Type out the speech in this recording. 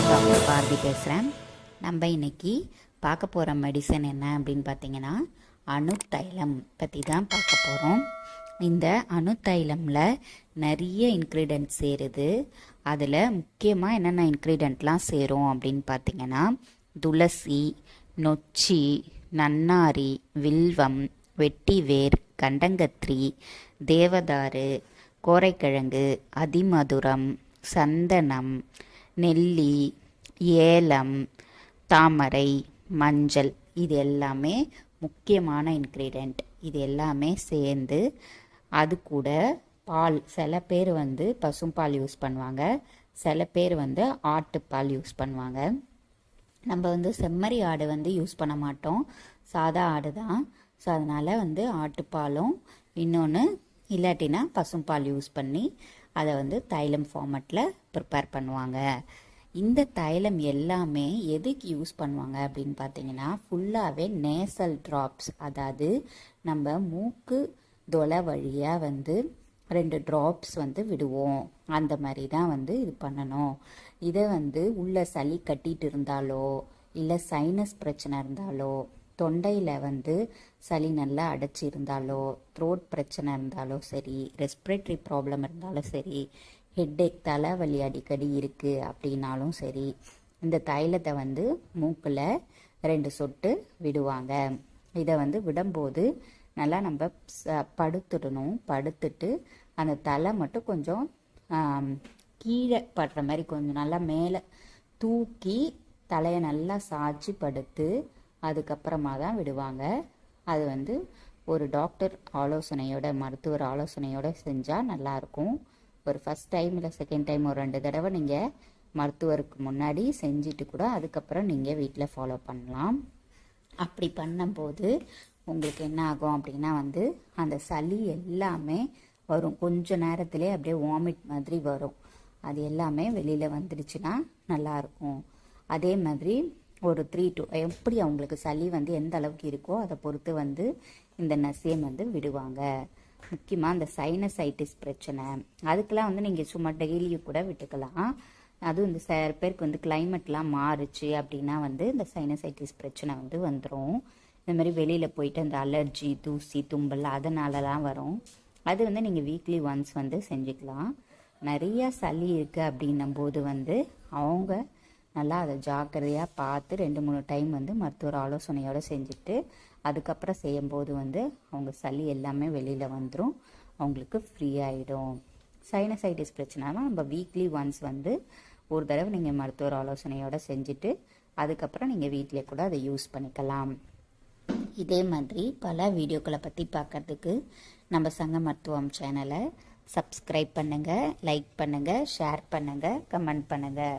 பாரதி பேசுகிறேன் நம்ம இன்னைக்கு பார்க்க போகிற மெடிசன் என்ன அப்படின்னு பார்த்தீங்கன்னா அணுத்தைலம் பற்றி தான் பார்க்க போகிறோம் இந்த அணுத்தைலமில் நிறைய இன்க்ரீடியன்ட் சேருது. அதில் முக்கியமாக என்னென்ன இன்க்ரீடியண்ட்லாம் சேரும் அப்படின்னு பார்த்தீங்கன்னா துளசி நொச்சி நன்னாரி வில்வம் வெட்டிவேர் கண்டங்கத்திரி தேவதாரு கோரைக்கிழங்கு அதிமதுரம் சந்தனம் நெல்லி ஏலம் தாமரை மஞ்சள் இது எல்லாமே முக்கியமான இன்க்ரீடியண்ட் இது எல்லாமே சேர்ந்து அது கூட பால். சில பேர் வந்து பசும்பால் யூஸ் பண்ணுவாங்க. சில பேர் வந்து ஆட்டுப்பால் யூஸ் பண்ணுவாங்க. நம்ம வந்து செம்மறி ஆடு வந்து யூஸ் பண்ண மாட்டோம். சாதா ஆடு தான். ஸோ அதனால் வந்து ஆட்டுப்பாலும் இன்னொன்று இல்லாட்டினா பசும்பால் யூஸ் பண்ணி அதை வந்து தைலம் ஃபார்மட்டில் ப்ரிப்பேர் பண்ணுவாங்க. இந்த தைலம் எல்லாமே எதுக்கு யூஸ் பண்ணுவாங்க அப்படின்னு பார்த்தீங்கன்னா ஃபுல்லாகவே நேசல் ட்ராப்ஸ் அதாவது நம்ம மூக்கு தொலை வழியாக வந்து ரெண்டு ட்ராப்ஸ் வந்து விடுவோம். அந்த மாதிரி தான் வந்து இது பண்ணணும். இதை வந்து உள்ள சளி கட்டிகிட்டு இருந்தாலோ இல்லை சைனஸ் பிரச்சனை இருந்தாலோ தொண்டையில் வந்து சளி நல்லா அடைச்சி இருந்தாலோ த்ரோட் பிரச்சனை இருந்தாலோ சரி ரெஸ்பிரேட்டரி ப்ராப்ளம் இருந்தாலும் சரி ஹெட்டேக் தலைவலி அடிக்கடி இருக்குது அப்படின்னாலும் சரி இந்த தைலத்தை வந்து மூக்கில் ரெண்டு சொட்டு விடுவாங்க. இதை வந்து விடும்போது நல்லா நம்ம ச- படுத்துடணும். படுத்துட்டு அந்த தலை மட்டும் கொஞ்சம் கீழே படுற மாதிரி கொஞ்சம் நல்லா மேலே தூக்கி தலையை நல்லா சாய்ச்சி படுத்து அதுக்கப்புறமா தான் விடுவாங்க. அது வந்து ஒரு டாக்டர் ஆலோசனையோட மருத்துவர் ஆலோசனையோட செஞ்சால் நல்லாயிருக்கும் ஒரு ஃபஸ்ட் டைம் இல்லை செகண்ட் டைம் ஒரு ரெண்டு தடவை நீங்கள் மருத்துவருக்கு முன்னாடி செஞ்சுட்டு கூட அதுக்கப்புறம் நீங்கள் வீட்டில் ஃபாலோ பண்ணலாம். அப்படி பண்ணும்போது உங்களுக்கு என்ன ஆகும் அப்படின்னா வந்து அந்த சளி எல்லாமே வரும். கொஞ்ச நேரத்திலே அப்படியே வாமிட் மாதிரி வரும். அது எல்லாமே வெளியில் வந்துடுச்சுன்னா நல்லாயிருக்கும் அதே மாதிரி ஒரு த்ரீ டு எப்படி அவங்களுக்கு சளி வந்து எந்த அளவுக்கு இருக்கோ அதை பொறுத்து வந்து இந்த நசியம் வந்து விடுவாங்க. முக்கியமாக அந்த சைனசைட்டிஸ் பிரச்சனை. அதுக்கெல்லாம் வந்து நீங்கள் சும்மா டெய்லியும் கூட விட்டுக்கலாம். அதுவும் இந்த சில பேருக்கு வந்து கிளைமேட்லாம் மாறுச்சு அப்படின்னா வந்து இந்த சைனசைட்டிஸ் பிரச்சனை வந்து வந்துடும் இந்த மாதிரி வெளியில் போயிட்டு அந்த அலர்ஜி தூசி தும்பல் அதனாலலாம் வரும். அது வந்து நீங்கள் வீக்லி ஒன்ஸ் வந்து செஞ்சுக்கலாம். நிறையா சளி இருக்குது அப்படின்னும் போது வந்து அவங்க நல்லா அதை ஜாக்கிரதையாக பார்த்து ரெண்டு மூணு டைம் வந்து மருத்துவர் ஆலோசனையோடு செஞ்சுட்டு அதுக்கப்புறம் செய்யும்போது வந்து அவங்க சளி எல்லாமே வெளியில் வந்துடும் அவங்களுக்கு ஃப்ரீ ஆகிடும் சைனசைட்டிஸ் பிரச்சனைனா நம்ம வீக்லி ஒன்ஸ் வந்து ஒரு தடவை நீங்கள் மருத்துவர் ஆலோசனையோடு செஞ்சுட்டு அதுக்கப்புறம் நீங்கள் வீட்டிலே கூட அதை யூஸ் பண்ணிக்கலாம். இதே மாதிரி பல வீடியோக்களை பற்றி பார்க்கறதுக்கு நம்ம சங்க மருத்துவம் சேனலை சப்ஸ்கிரைப் பண்ணுங்கள் லைக் பண்ணுங்கள் ஷேர் பண்ணுங்கள் கமெண்ட் பண்ணுங்கள்